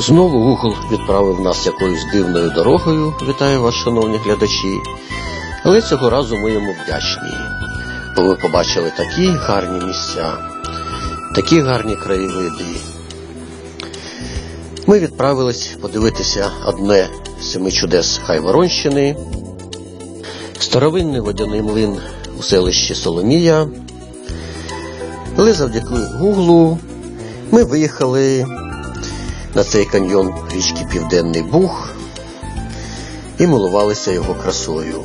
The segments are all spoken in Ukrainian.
Знову Google відправив нас якоюсь дивною дорогою. Вітаю вас, шановні глядачі. Але цього разу ми йому вдячні. Бо ми побачили такі гарні місця, такі гарні краєвиди. Ми відправились подивитися одне з семи чудес Хайворонщини, старовинний водяний млин у селищі Соломія. Але завдяки Гуглу ми виїхали на цей каньйон річки Південний Буг і милувалися його красою.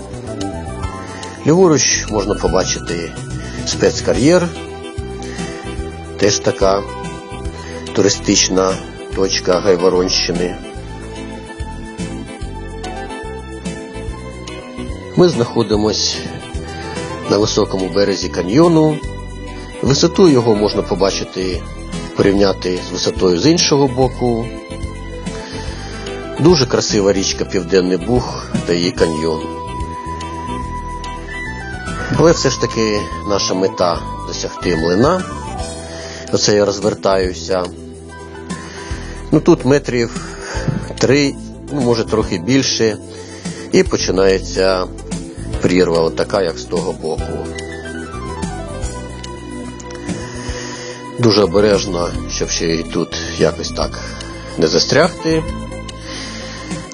Ліворуч можна побачити спецкар'єр, теж така туристична точка Гайворонщини. Ми знаходимось на високому березі каньйону. Висоту його можна побачити, порівняти з висотою з іншого боку. Дуже красива річка Південний Буг та її каньйон. Але все ж таки наша мета досягти млина. Оце я розвертаюся. Ну тут метрів три, ну може трохи більше. І починається прірва, от така, як з того боку. Дуже обережно, щоб ще і тут якось так не застрягти.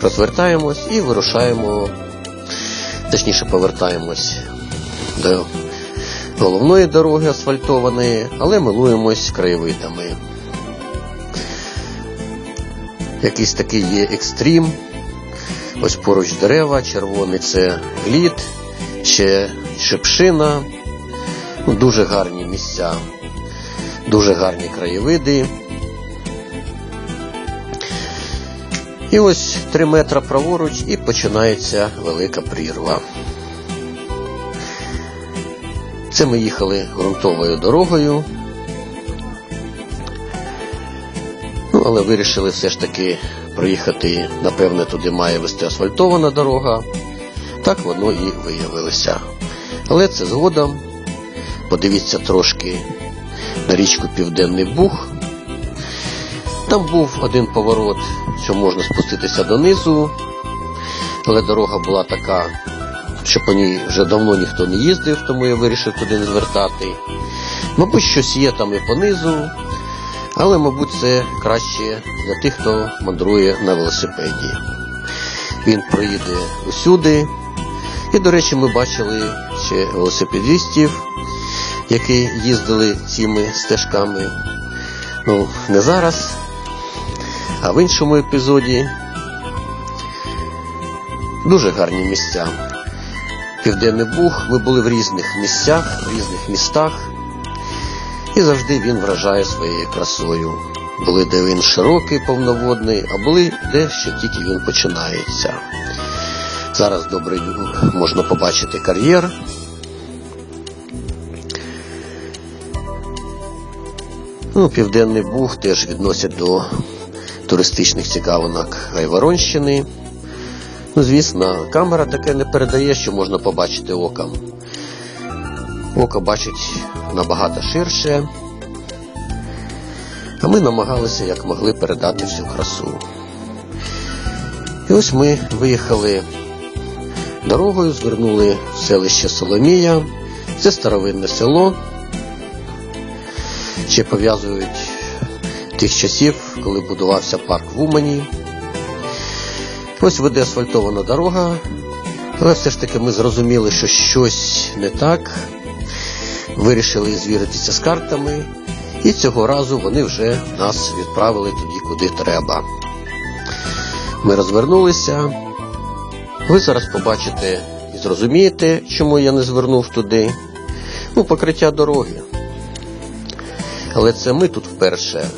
Розвертаємось і вирушаємо, точніше повертаємось до головної дороги асфальтованої, але милуємось краєвидами. Якийсь такий є екстрім. Ось поруч дерева, червоний це глід, ще шипшина. Ну, дуже гарні місця, дуже гарні краєвиди. І ось три метра праворуч і починається велика прірва. Це ми їхали ґрунтовою дорогою. Ну, але вирішили все ж таки проїхати, напевне, туди має вести асфальтована дорога. Так воно і виявилося. Але це згодом. Подивіться трошки на річку Південний Буг. Там був один поворот, що можна спуститися донизу, але дорога була така, що по ній вже давно ніхто не їздив, тому я вирішив туди не звертати. Мабуть, щось є там і понизу, але, мабуть, це краще для тих, хто мандрує на велосипеді. Він проїде усюди. І, до речі, ми бачили ще велосипедистів, які їздили цими стежками. Ну, не зараз, а в іншому епізоді. Дуже гарні місця. Південний Буг, ми були в різних місцях, в різних містах, і завжди він вражає своєю красою. Були, де він широкий, повноводний, а були, де ще тільки він починається. Зараз добре можна побачити кар'єр. Ну, Південний Буг теж відносять до туристичних цікавинок Гайворонщини. Ну, звісно, камера таке не передає, що можна побачити оком. Око бачить набагато ширше. А ми намагалися як могли передати всю красу. І ось ми виїхали дорогою, звернули в селище Соломія. Це старовинне село. Ще пов'язують тих часів, коли будувався парк в Умані. Ось веде асфальтована дорога, але все ж таки ми зрозуміли, що щось не так. Вирішили звіритися з картами, і цього разу вони вже нас відправили туди, куди треба. Ми розвернулися. Ви зараз побачите і зрозумієте, чому я не звернув туди. Ну, покриття дороги. Але це ми тут вперше.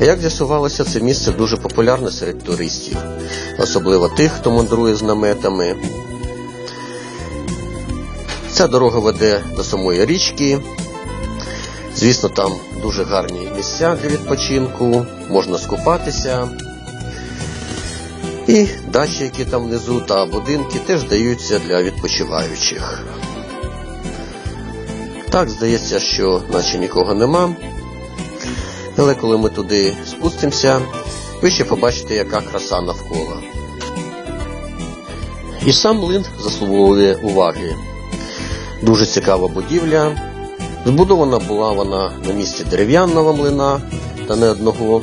Як з'ясувалося, це місце дуже популярне серед туристів, особливо тих, хто мандрує з наметами. Ця дорога веде до самої річки. Звісно, там дуже гарні місця для відпочинку, можна скупатися. І дачі, які там внизу, та будинки теж даються для відпочиваючих. Так, здається, що наче нікого нема. Але коли ми туди спустимося ви ще побачите, яка краса навколо. І сам млин заслуговує уваги. Дуже цікава будівля. Збудована була вона на місці дерев'яного млина та не одного.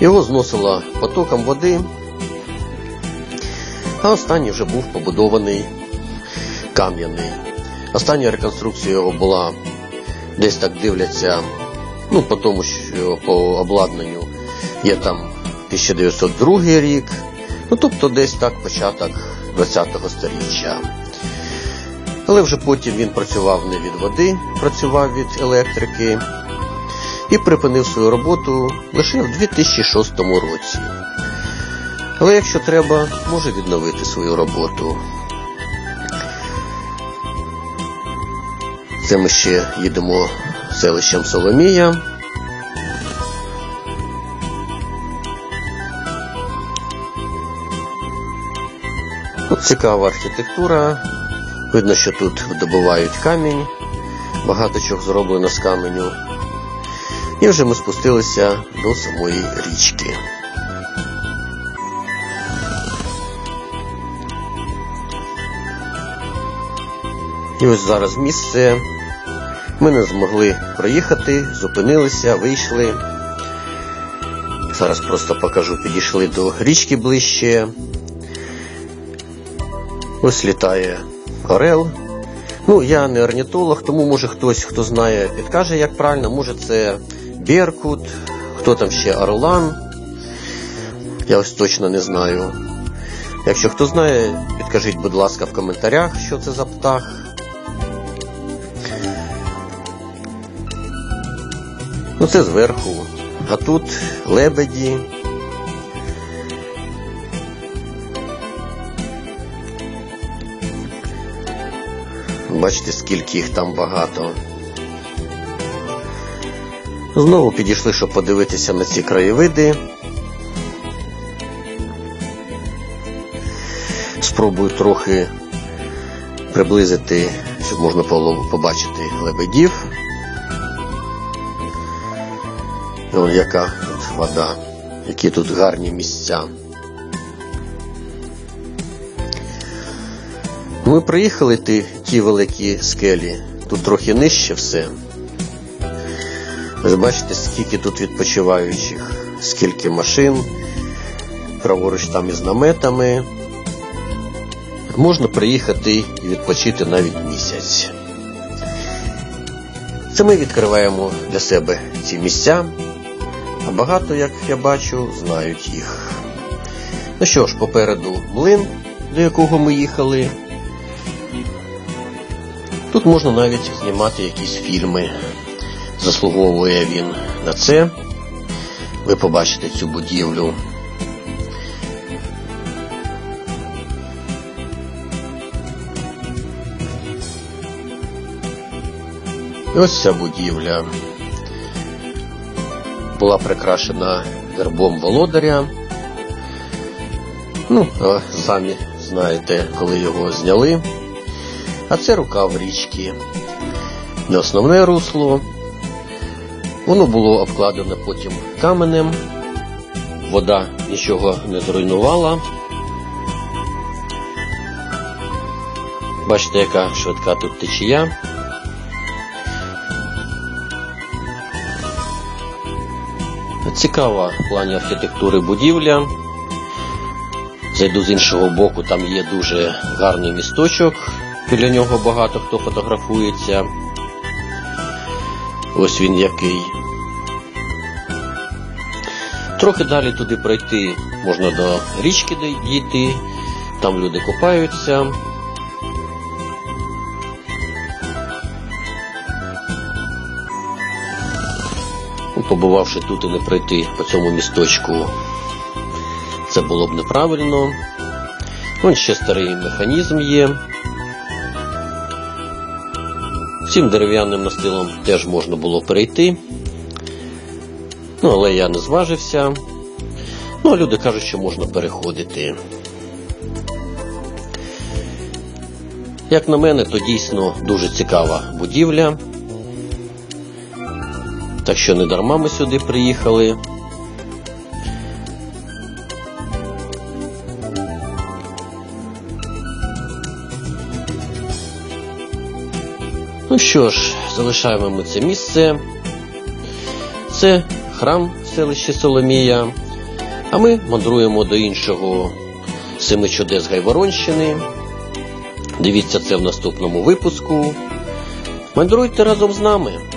Його зносило потоком води, а останній вже був побудований кам'яний. Остання реконструкція його була десь так дивляться, ну, по тому, що по обладнанню є там 1902 рік, ну тобто десь так початок 20-го сторіччя. Але вже потім він працював не від води, працював від електрики і припинив свою роботу лише в 2006 році. Але якщо треба, може відновити свою роботу. Це ми ще їдемо селищем Соломія. Цікава архітектура. Видно, що тут добувають камінь, багато чого зроблено з каменю. І вже ми спустилися до самої річки. І ось зараз місце. Ми не змогли проїхати, зупинилися, вийшли. Зараз просто покажу, підійшли до річки ближче. Ось літає орел. Ну, я не орнітолог, тому може хтось, хто знає, підкаже, як правильно. Може це Беркут, хто там ще Орлан. Я ось точно не знаю. Якщо хто знає, підкажіть, будь ласка, в коментарях, що це за птах. Ну, це зверху. А тут лебеді. Бачите, скільки їх там багато. Знову підійшли, щоб подивитися на ці краєвиди. Спробую трохи приблизити, щоб можна було побачити лебедів. О, яка тут вода, які тут гарні місця. Ми приїхали ті, ті великі скелі, тут трохи нижче все. Ви бачите, скільки тут відпочиваючих, скільки машин, праворуч там із наметами. Можна приїхати і відпочити навіть місяць. Це ми відкриваємо для себе ці місця, а багато, як я бачу, знають їх. Ну що ж, попереду млин, до якого ми їхали. Тут можна навіть знімати якісь фільми. Заслуговує він на це. Ви побачите цю будівлю. І ось ця будівля була прикрашена гербом володаря. Ну, самі знаєте, коли його зняли. А це рукав річки. Не основне русло. Воно було обкладено потім каменем. Вода нічого не зруйнувала. Бачите, яка швидка тут течія. Цікава в плані архітектури будівля. Зайду з іншого боку, там є дуже гарний місточок. Біля нього багато хто фотографується. Ось він який. Трохи далі туди пройти можна до річки дійти, там люди купаються. Побувавши тут і не пройти по цьому місточку, це було б неправильно. Вон ще старий механізм є. Цим дерев'яним настилом теж можна було перейти. Ну, але я не зважився. Ну, а люди кажуть, що можна переходити. Як на мене, то дійсно дуже цікава будівля. Так що не дарма ми сюди приїхали. Ну що ж, залишаємо ми це місце. Це храм в селищі Соломія. А ми мандруємо до іншого семи чудес Гайворонщини. Дивіться це в наступному випуску. Мандруйте разом з нами!